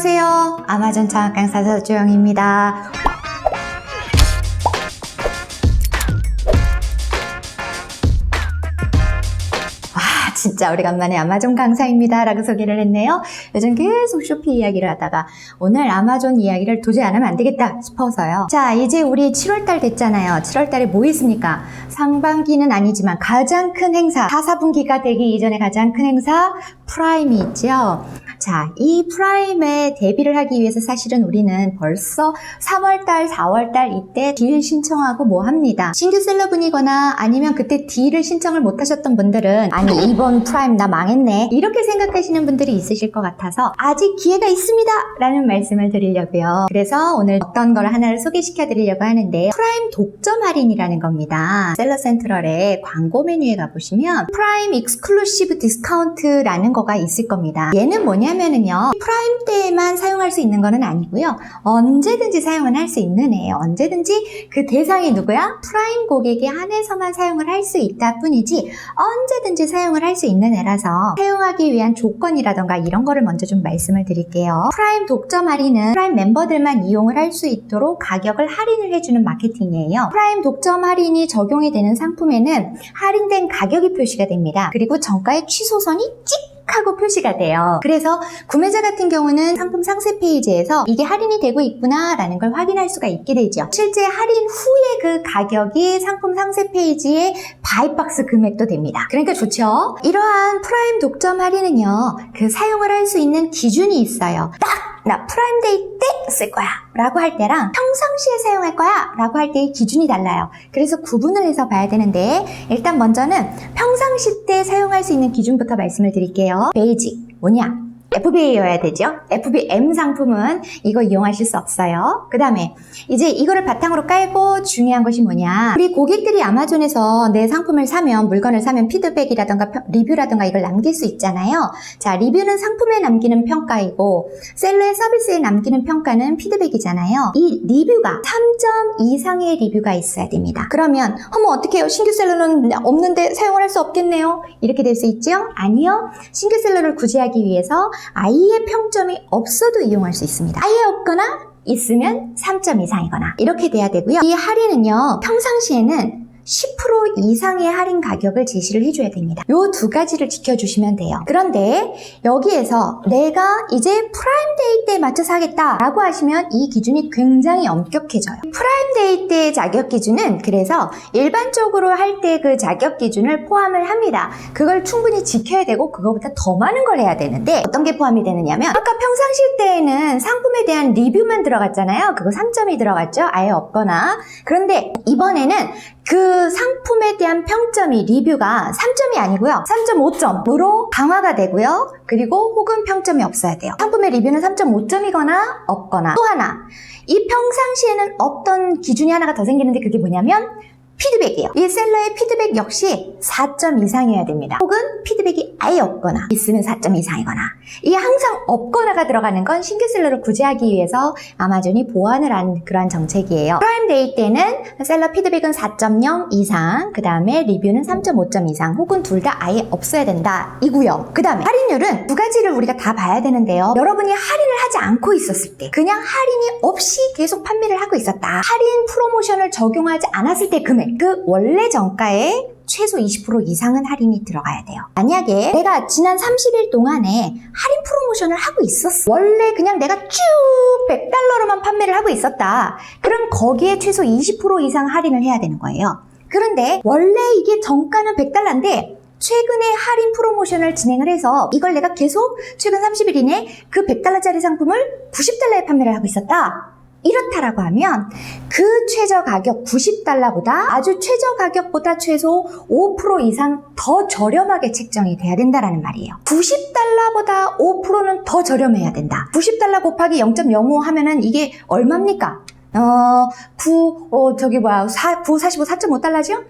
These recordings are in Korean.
안녕하세요. 아마존 장학 강사 서주영입니다. 와, 진짜 오래간만에 아마존 강사입니다. 라고 소개를 했네요. 요즘 계속 쇼피 이야기를 하다가 오늘 아마존 이야기를 도저히 안 하면 안 되겠다 싶어서요. 자, 이제 우리 7월달 됐잖아요. 7월달에 뭐 있습니까? 상반기는 아니지만 가장 큰 행사, 4, 4분기가 되기 이전에 가장 큰 행사 프라임이 있죠. 자, 이 프라임에 대비를 하기 위해서 사실은 우리는 벌써 3월달, 4월달 이때 딜 신청하고 뭐 합니다. 신규 셀러분이거나 아니면 그때 딜을 신청을 못 하셨던 분들은 아니, 이번 프라임 나 망했네. 이렇게 생각하시는 분들이 있으실 것 같아서 아직 기회가 있습니다. 라는 말씀을 드리려고요. 그래서 오늘 어떤 걸 하나를 소개시켜 드리려고 하는데 프라임 독점 할인이라는 겁니다. 셀러 센트럴의 광고 메뉴에 가보시면 프라임 익스클루시브 디스카운트라는 거가 있을 겁니다. 얘는 뭐냐면은요. 프라임 때만 사용할 수 있는 거는 아니고요. 언제든지 사용은 할 수 있는 애예요. 언제든지 그 대상이 누구야? 프라임 고객에 한해서만 사용을 할 수 있다 뿐이지 언제든지 사용을 할 수 있는 애라서 사용하기 위한 조건이라던가 이런 거를 먼저 좀 말씀을 드릴게요. 프라임 독점 할인은 프라임 멤버들만 이용을 할 수 있도록 가격을 할인을 해주는 마케팅이에요. 프라임 독점 할인이 적용이 되는 상품에는 할인된 가격이 표시가 됩니다. 그리고 정가의 취소선이 찍 하고 표시가 돼요. 그래서 구매자 같은 경우는 상품 상세 페이지에서 이게 할인이 되고 있구나 라는 걸 확인할 수가 있게 되죠. 실제 할인 후에 그 가격이 상품 상세 페이지에 바이박스 금액도 됩니다. 그러니까 좋죠? 이러한 프라임 독점 할인은요, 그 사용을 할 수 있는 기준이 있어요. 딱! 나 프라임데이 때 쓸 거야 라고 할 때랑 평상시에 사용할 거야 라고 할 때의 기준이 달라요. 그래서 구분을 해서 봐야 되는데 일단 먼저는 평상시 때 사용할 수 있는 기준부터 말씀을 드릴게요. 베이직 뭐냐? FBA여야 되죠. FBM 상품은 이거 이용하실 수 없어요. 그 다음에 이제 이거를 바탕으로 깔고 중요한 것이 뭐냐. 우리 고객들이 아마존에서 내 상품을 사면, 물건을 사면 피드백이라던가 평- 리뷰라던가 이걸 남길 수 있잖아요. 자, 리뷰는 상품에 남기는 평가이고, 셀러의 서비스에 남기는 평가는 피드백이잖아요. 이 리뷰가 3점 이상의 리뷰가 있어야 됩니다. 그러면, 어머, 어떡해요? 신규 셀러는 없는데 사용을 할 수 없겠네요. 이렇게 될 수 있죠? 아니요. 신규 셀러를 구제하기 위해서 아예 평점이 없어도 이용할 수 있습니다. 아예 없거나 있으면 3점 이상이거나 이렇게 돼야 되고요. 이 할인은요. 평상시에는 10% 이상의 할인 가격을 제시를 해줘야 됩니다. 요 두 가지를 지켜주시면 돼요. 그런데 여기에서 내가 이제 프라임데이 때 맞춰서 하겠다라고 하시면 이 기준이 굉장히 엄격해져요. 프라임데이 때 자격 기준은 그래서 일반적으로 할 때 그 자격 기준을 포함을 합니다. 그걸 충분히 지켜야 되고 그거보다 더 많은 걸 해야 되는데 어떤 게 포함이 되느냐면 아까 평상시 때에는 상품에 대한 리뷰만 들어갔잖아요. 그거 3점이 들어갔죠. 아예 없거나. 그런데 이번에는 그 상품에 대한 평점이 리뷰가 3점이 아니고요. 3.5점으로 강화가 되고요. 그리고 혹은 평점이 없어야 돼요. 상품의 리뷰는 3.5점이거나 없거나 또 하나 이 평상시에는 어떤 기준이 하나가 더 생기는데 그게 뭐냐면 피드백이에요. 이 셀러의 피드백 역시 4점 이상이어야 됩니다. 혹은 피드백이 아예 없거나 있으면 4점 이상이거나 이게 항상 없거나가 들어가는 건 신규 셀러를 구제하기 위해서 아마존이 보완을 한 그러한 정책이에요. 프라임데이 때는 셀러 피드백은 4.0 이상, 그 다음에 리뷰는 3.5점 이상, 혹은 둘 다 아예 없어야 된다 이고요. 그 다음에 할인율은 두 가지를 우리가 다 봐야 되는데요. 여러분이 할인을 하지 않고 있었을 때, 그냥 할인이 없이 계속 판매를 하고 있었다. 할인 프로모션을 적용하지 않았을 때 금액, 그 원래 정가에 최소 20% 이상은 할인이 들어가야 돼요. 만약에 내가 지난 30일 동안에 할인 프로모션을 하고 있었어. 원래 그냥 내가 쭉 100달러로만 판매를 하고 있었다. 그럼 거기에 최소 20% 이상 할인을 해야 되는 거예요. 그런데 원래 이게 정가는 100달러인데 최근에 할인 프로모션을 진행을 해서 이걸 내가 계속 최근 30일 이내 그 100달러짜리 상품을 90달러에 판매를 하고 있었다. 이렇다라고 하면 그 최저 가격 90달러보다 아주 최저 가격보다 최소 5% 이상 더 저렴하게 책정이 돼야 된다라는 말이에요. 90달러보다 5%는 더 저렴해야 된다. 90달러 곱하기 0.05 하면은 이게 얼마입니까? 어, 9, 어, 저기 뭐야, 4, 9, 45, 4.5달러죠?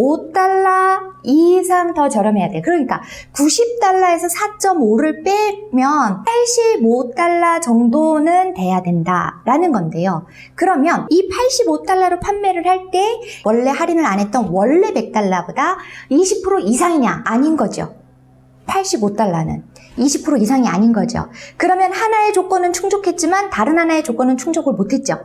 4.5달러 이상 더 저렴해야 돼. 그러니까 90달러에서 4.5를 빼면 85달러 정도는 돼야 된다라는 건데요. 그러면 이 85달러로 판매를 할 때 원래 할인을 안 했던 원래 100달러보다 20% 이상이냐? 아닌 거죠. 85달러는 20% 이상이 아닌 거죠. 그러면 하나의 조건은 충족했지만 다른 하나의 조건은 충족을 못했죠.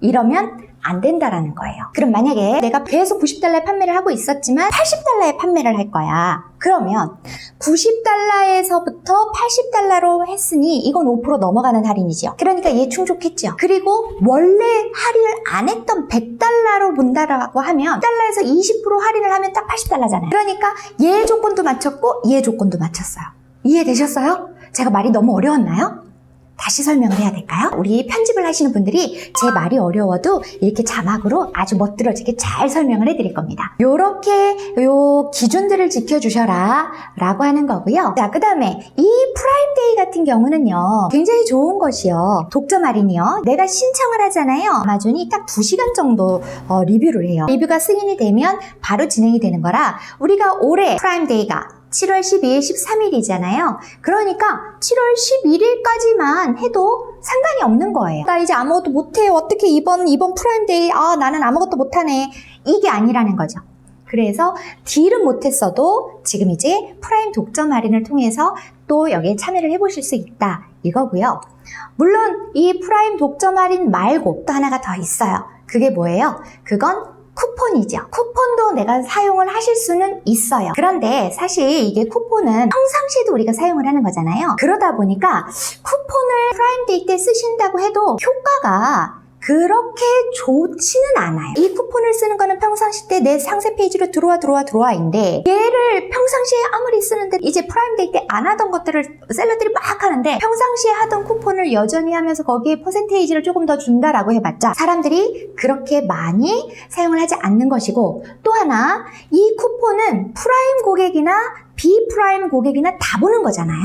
이러면 안 된다라는 거예요. 그럼 만약에 내가 계속 90달러에 판매를 하고 있었지만 80달러에 판매를 할 거야. 그러면 90달러에서부터 80달러로 했으니 이건 5% 넘어가는 할인이죠. 그러니까 얘 충족했죠. 그리고 원래 할인을 안 했던 100달러로 본다라고 하면 100달러에서 20% 할인을 하면 딱 80달러잖아요. 그러니까 얘 조건도 맞췄고 얘 조건도 맞췄어요. 이해되셨어요? 제가 말이 너무 어려웠나요? 다시 설명을 해야 될까요? 우리 편집을 하시는 분들이 제 말이 어려워도 이렇게 자막으로 아주 멋들어지게 잘 설명을 해드릴 겁니다. 요렇게 요 기준들을 지켜주셔라 라고 하는 거고요. 자, 그 다음에 이 프라임데이 같은 경우는요. 굉장히 좋은 것이요. 독점 할인이요. 내가 신청을 하잖아요. 아마존이 딱 2시간 정도 어, 리뷰를 해요. 리뷰가 승인이 되면 바로 진행이 되는 거라 우리가 올해 프라임데이가 7월 12일, 13일이잖아요. 그러니까 7월 11일까지만 해도 상관이 없는 거예요. 나 이제 아무것도 못해. 어떻게 이번, 이번 프라임데이, 아, 나는 아무것도 못하네. 이게 아니라는 거죠. 그래서 딜은 못했어도 지금 이제 프라임 독점 할인을 통해서 또 여기에 참여를 해보실 수 있다. 이거고요. 물론 이 프라임 독점 할인 말고 또 하나가 더 있어요. 그게 뭐예요? 그건 쿠폰이죠. 쿠폰도 내가 사용을 하실 수는 있어요. 그런데 사실 이게 쿠폰은 평상시에도 우리가 사용을 하는 거잖아요. 그러다 보니까 쿠폰을 프라임데이 때 쓰신다고 해도 효과가 그렇게 좋지는 않아요. 이 쿠폰을 쓰는 거는 평상시 때 내 상세 페이지로 들어와 들어와 들어와인데 얘를 평상시에 아무리 쓰는데 이제 프라임데이 때 안 하던 것들을 셀러들이 막 하는데 평상시에 하던 쿠폰을 여전히 하면서 거기에 퍼센테이지를 조금 더 준다라고 해봤자 사람들이 그렇게 많이 사용을 하지 않는 것이고 또 하나 이 쿠폰은 프라임 고객이나 비프라임 고객이나 다 보는 거잖아요.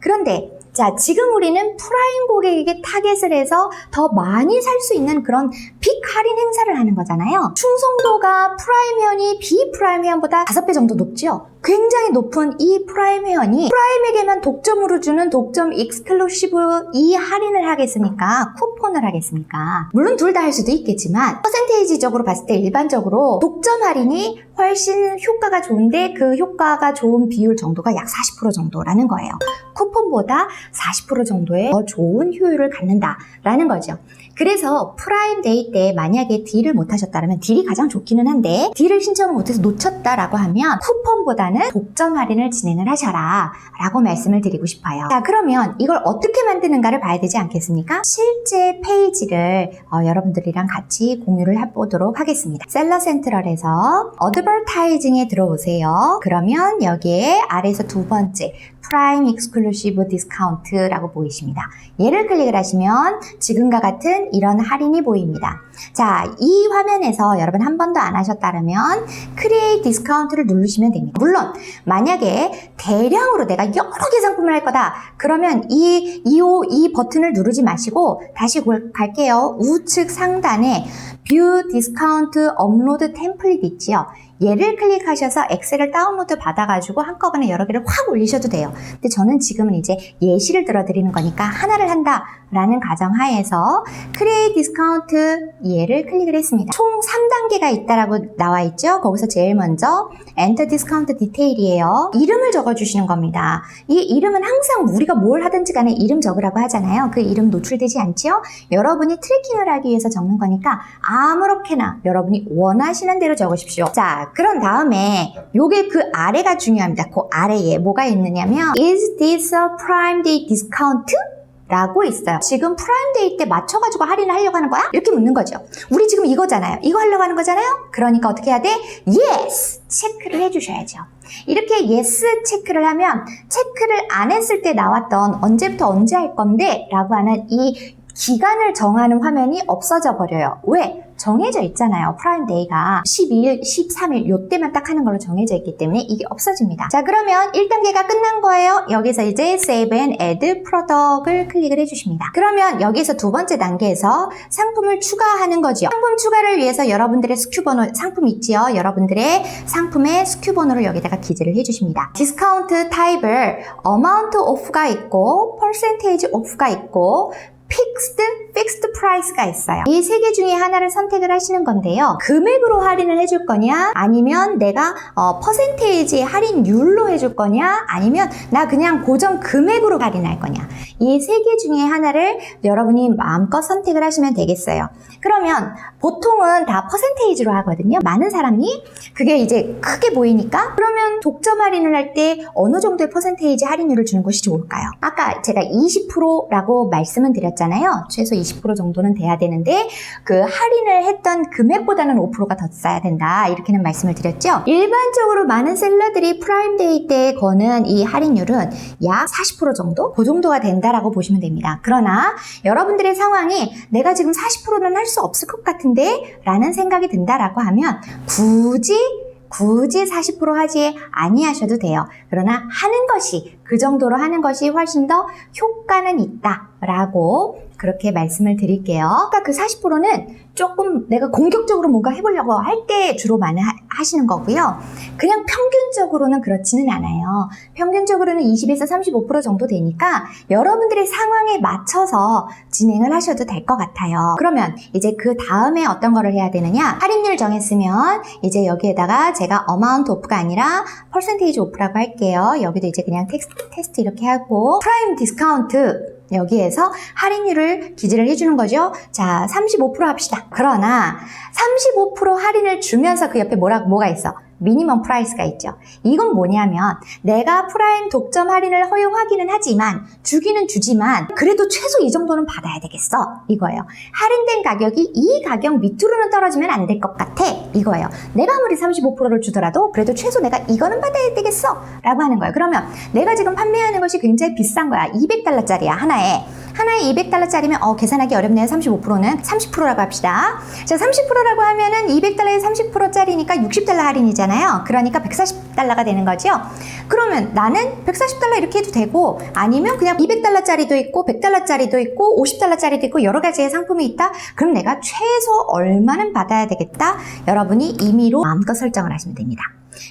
그런데 자, 지금 우리는 프라임 고객에게 타겟을 해서 더 많이 살 수 있는 그런 빅 할인 행사를 하는 거잖아요. 충성도가 프라임 회원이 비프라임 회원보다 5배 정도 높죠? 굉장히 높은 이 프라임 회원이 프라임에게만 독점으로 주는 독점 익스클루시브 이 할인을 하겠습니까? 쿠폰을 하겠습니까? 물론 둘 다 할 수도 있겠지만 퍼센테이지적으로 봤을 때 일반적으로 독점 할인이 훨씬 효과가 좋은데 그 효과가 좋은 비율 정도가 약 40% 정도라는 거예요. 쿠폰보다 40% 정도의 더 좋은 효율을 갖는다라는 거죠. 그래서 프라임 데이 때 만약에 딜을 못 하셨다면 딜이 가장 좋기는 한데 딜을 신청을 못해서 놓쳤다라고 하면 쿠폰보다는 독점 할인을 진행을 하셔라 라고 말씀을 드리고 싶어요. 자 그러면 이걸 어떻게 만드는가를 봐야 되지 않겠습니까? 실제 페이지를 어, 여러분들이랑 같이 공유를 해보도록 하겠습니다. 셀러 센트럴에서 어드버타이징에 들어오세요. 그러면 여기에 아래에서 두 번째 프라임 익스클루시브 디스카운트라고 보이십니다. 얘를 클릭을 하시면 지금과 같은 이런 할인이 보입니다. 자, 이 화면에서 여러분 한 번도 안 하셨다면 크리에이트 디스카운트를 누르시면 됩니다. 물론 만약에 대량으로 내가 여러 개 상품을 할 거다. 그러면 이, 이, 이 버튼을 누르지 마시고 다시 골- 갈게요. 우측 상단에 뷰 디스카운트 업로드 템플릿 있지요. 얘를 클릭하셔서 엑셀을 다운로드 받아가지고 한꺼번에 여러 개를 확 올리셔도 돼요. 근데 저는 지금은 이제 예시를 들어드리는 거니까 하나를 한다라는 가정하에서 크리에이트 디스카운트 얘를 클릭을 했습니다. 총 3단계가 있다라고 나와 있죠. 거기서 제일 먼저 엔터 디스카운트 디테일이에요. 이름을 적어주시는 겁니다. 이 이름은 항상 우리가 뭘 하든지 간에 이름 적으라고 하잖아요. 그 이름 노출되지 않지요? 여러분이 트래킹을 하기 위해서 적는 거니까 아무렇게나 여러분이 원하시는 대로 적으십시오. 자, 그런 다음에 요게 그 아래가 중요합니다. 그 아래에 뭐가 있느냐면 Is this a prime day discount? 라고 있어요. 지금 프라임데이 때 맞춰가지고 할인을 하려고 하는 거야? 이렇게 묻는 거죠. 우리 지금 이거잖아요. 이거 하려고 하는 거잖아요? 그러니까 어떻게 해야 돼? Yes! 체크를 해주셔야죠. 이렇게 yes 체크를 하면 체크를 안 했을 때 나왔던 언제부터 언제 할 건데 라고 하는 이 기간을 정하는 화면이 없어져 버려요. 왜? 정해져 있잖아요. 프라임 데이가 12일, 13일 요때만 딱 하는 걸로 정해져 있기 때문에 이게 없어집니다. 자 그러면 1단계가 끝난 거예요. 여기서 이제 Save and Add Product을 클릭을 해주십니다. 그러면 여기서 두 번째 단계에서 상품을 추가하는 거죠. 상품 추가를 위해서 여러분들의 스큐 번호 상품 있지요. 여러분들의 상품의 스큐 번호를 여기다가 기재를 해주십니다. 디스카운트 타입을 어마운트 오프가 있고 퍼센테이지 오프가 있고 픽스드 프라이스가 있어요. 이 세 개 중에 하나를 선택을 하시는 건데요. 금액으로 할인을 해줄 거냐, 아니면 내가 어, 퍼센테이지 할인율로 해줄 거냐, 아니면 나 그냥 고정 금액으로 할인할 거냐. 이 세 개 중에 하나를 여러분이 마음껏 선택을 하시면 되겠어요. 그러면 보통은 다 퍼센테이지로 하거든요. 많은 사람이 그게 이제 크게 보이니까 그러면 독점 할인을 할 때 어느 정도의 퍼센테이지 할인율을 주는 것이 좋을까요? 아까 제가 20%라고 말씀을 드렸잖아요. 최소 20% 정도 는 돼야 되는데 그 할인을 했던 금액보다는 5%가 더 싸야 된다. 이렇게는 말씀을 드렸죠. 일반적으로 많은 셀러들이 프라임데이 때 거는 이 할인율은 약 40% 정도? 그 정도가 된다라고 보시면 됩니다. 그러나 여러분들의 상황이 내가 지금 40%는 할 수 없을 것 같은데 라는 생각이 든다라고 하면 굳이 굳이 40% 하지 아니하셔도 돼요. 그러나 하는 것이 그 정도로 하는 것이 훨씬 더 효과는 있다라고 그렇게 말씀을 드릴게요. 아까 그 40%는 조금 내가 공격적으로 뭔가 해보려고 할 때 주로 많이 하, 하시는 거고요. 그냥 평균적으로는 그렇지는 않아요. 평균적으로는 20에서 35% 정도 되니까 여러분들의 상황에 맞춰서 진행을 하셔도 될 것 같아요. 그러면 이제 그 다음에 어떤 거를 해야 되느냐? 할인율 정했으면 이제 여기에다가 제가 어마운트 오프가 아니라 퍼센테이지 오프라고 할게요. 여기도 이제 그냥 텍스트, 테스트 이렇게 하고 프라임 디스카운트 여기에서 할인율을 기재를 해주는 거죠. 자, 35% 합시다. 그러나 35% 할인을 주면서 그 옆에 뭐라, 뭐가 있어? 미니멈 프라이스가 있죠. 이건 뭐냐면 내가 프라임 독점 할인을 허용하기는 하지만 주기는 주지만 그래도 최소 이 정도는 받아야 되겠어. 이거예요. 할인된 가격이 이 가격 밑으로는 떨어지면 안 될 것 같아. 이거예요. 내가 아무리 35%를 주더라도 그래도 최소 내가 이거는 받아야 되겠어. 라고 하는 거예요. 그러면 내가 지금 판매하는 것이 굉장히 비싼 거야. 200달러짜리야. 하나에. 하나에 200달러짜리면 어 계산하기 어렵네요. 35%는 30%라고 합시다. 자, 30%라고 하면은 200달러에 30%짜리니까 60달러 할인이잖아요. 그러니까 140달러가 되는 거죠. 그러면 나는 140달러 이렇게 해도 되고 아니면 그냥 200달러짜리도 있고 100달러짜리도 있고 50달러짜리도 있고 여러 가지의 상품이 있다. 그럼 내가 최소 얼마는 받아야 되겠다. 여러분이 임의로 마음껏 설정을 하시면 됩니다.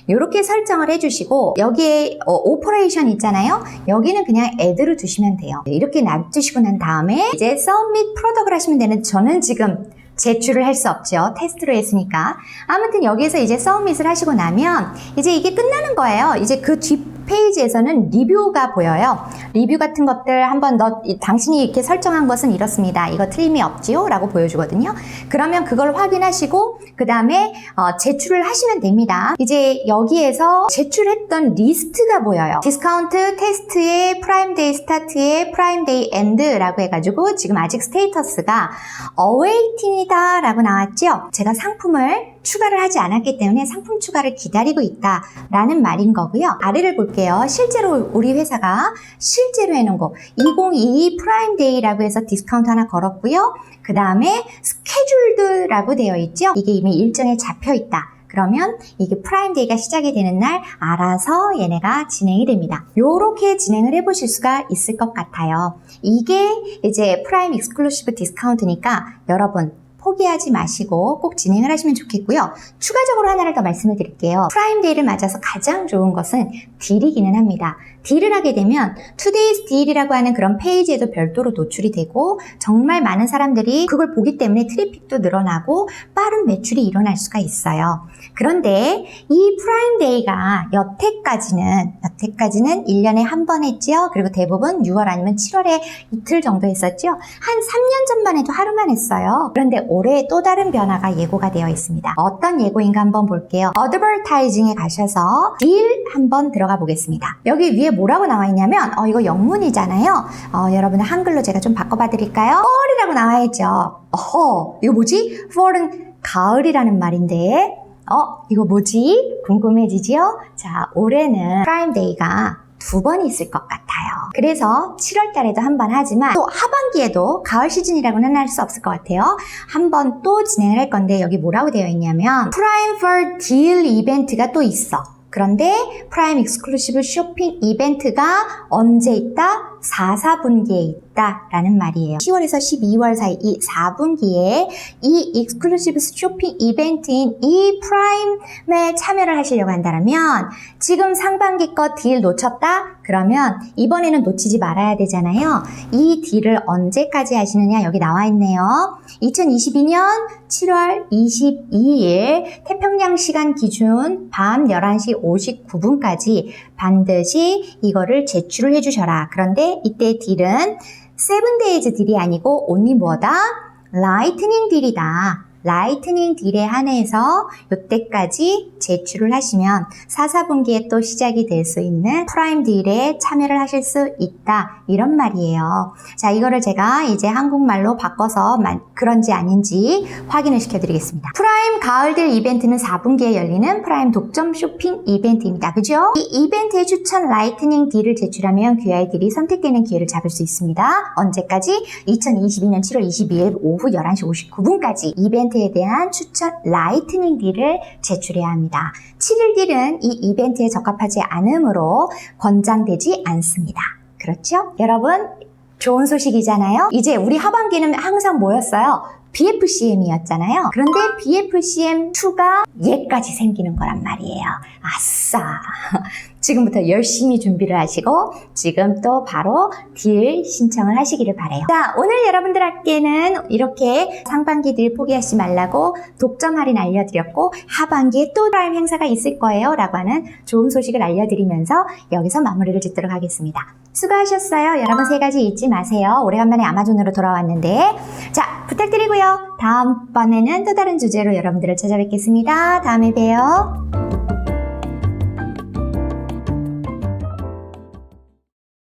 이렇게 설정을 해주시고 여기에 어, 오퍼레이션 있잖아요. 여기는 그냥 애들을 두시면 돼요. 네, 이렇게 놔두시고 난 다음에 이제 서밋 프로덕을 하시면 되는 저는 지금 제출을 할 수 없죠. 테스트로 했으니까. 아무튼 여기에서 이제 서밋을 하시고 나면 이제 이게 끝나는 거예요. 이제 그 뒷 페이지에서는 리뷰가 보여요. 리뷰 같은 것들 한번 너 당신이 이렇게 설정한 것은 이렇습니다. 이거 틀림이 없지요? 라고 보여주거든요. 그러면 그걸 확인하시고 그 다음에 어, 제출을 하시면 됩니다. 이제 여기에서 제출했던 리스트가 보여요. 디스카운트 테스트의 프라임데이 스타트의 프라임데이 엔드라고 해가지고 지금 아직 스테이터스가 어웨이팅이다 라고 나왔죠. 제가 상품을 추가를 하지 않았기 때문에 상품 추가를 기다리고 있다 라는 말인 거고요. 아래를 볼게요. 실제로 우리 회사가 실제로 해놓은 거 2022 프라임데이라고 해서 디스카운트 하나 걸었고요. 그 다음에 스케줄드라고 되어 있죠. 이게 이미 일정에 잡혀 있다. 그러면 이게 프라임데이가 시작이 되는 날 알아서 얘네가 진행이 됩니다. 요렇게 진행을 해보실 수가 있을 것 같아요. 이게 이제 프라임 익스클루시브 디스카운트니까 여러분 포기하지 마시고 꼭 진행을 하시면 좋겠고요. 추가적으로 하나를 더 말씀을 드릴게요. 프라임데이를 맞아서 가장 좋은 것은 딜이기는 합니다. 딜을 하게 되면 투데이스 딜이라고 하는 그런 페이지에도 별도로 노출이 되고 정말 많은 사람들이 그걸 보기 때문에 트래픽도 늘어나고 빠른 매출이 일어날 수가 있어요. 그런데 이 프라임데이가 여태까지는 여태까지는 1년에 한 번 했죠. 그리고 대부분 6월 아니면 7월에 이틀 정도 했었죠. 한 3년 전만 해도 하루만 했어요. 그런데 올해 또 다른 변화가 예고가 되어 있습니다. 어떤 예고인가 한번 볼게요. 어드버타이징에 가셔서 딜 한번 들어가 보겠습니다. 여기 위에 뭐라고 나와 있냐면 어, 이거 영문이잖아요. 어, 여러분 한글로 제가 좀 바꿔봐 드릴까요? fall이라고 나와 있죠. 어허, 이거 뭐지? fall은 가을이라는 말인데 어, 이거 뭐지? 궁금해지지요? 자, 올해는 프라임데이가 두 번 있을 것 같아요. 그래서 7월 달에도 한 번 하지만 또 하반기에도 가을 시즌이라고는 할 수 없을 것 같아요. 한 번 또 진행을 할 건데 여기 뭐라고 되어 있냐면 프라임 deal 이벤트가 또 있어. 그런데 프라임 익스클루시브 쇼핑 이벤트가 언제 있다? 4, 4분기에 있다 라는 말이에요. 10월에서 12월 사이 이 4분기에 이 익스클루시브 쇼핑 이벤트인 이 프라임에 참여를 하시려고 한다면 지금 상반기 거 딜 놓쳤다? 그러면 이번에는 놓치지 말아야 되잖아요. 이 딜을 언제까지 하시느냐 여기 나와 있네요. 2022년 7월 22일 태평양 시간 기준 밤 11시 59분까지 반드시 이거를 제출을 해주셔라. 그런데 이때 딜은 세븐 데이즈 딜이 아니고 온리 뭐다? 라이트닝 딜이다. 라이트닝 딜에 한해서 이때까지 제출을 하시면 4, 4분기에 또 시작이 될 수 있는 프라임 딜에 참여를 하실 수 있다. 이런 말이에요. 자, 이거를 제가 이제 한국말로 바꿔서 마- 그런지 아닌지 확인을 시켜드리겠습니다. 프라임 가을 딜 이벤트는 4분기에 열리는 프라임 독점 쇼핑 이벤트입니다. 그죠? 이 이벤트의 추천 라이트닝 딜을 제출하면 딜이 선택되는 기회를 잡을 수 있습니다. 언제까지? 2022년 7월 22일 오후 11시 59분까지 이벤트 에 대한 추천 라이트닝 딜을 제출해야 합니다. 7일 딜은 이 이벤트에 적합하지 않으므로 권장되지 않습니다. 그렇죠? 여러분, 좋은 소식이잖아요? 이제 우리 하반기는 항상 뭐였어요? BFCM이었잖아요. 그런데 BFCM2가 얘까지 생기는 거란 말이에요. 아싸! 지금부터 열심히 준비를 하시고 지금 또 바로 딜 신청을 하시기를 바래요. 자, 오늘 여러분들께는 이렇게 상반기 딜 포기하지 말라고 독점 할인 알려드렸고 하반기에 또 프라임 행사가 있을 거예요 라고 하는 좋은 소식을 알려드리면서 여기서 마무리를 짓도록 하겠습니다. 수고하셨어요. 여러분 세 가지 잊지 마세요. 오래간만에 아마존으로 돌아왔는데 자 부탁드리고요. 다음번에는 또 다른 주제로 여러분들을 찾아뵙겠습니다. 다음에 봬요.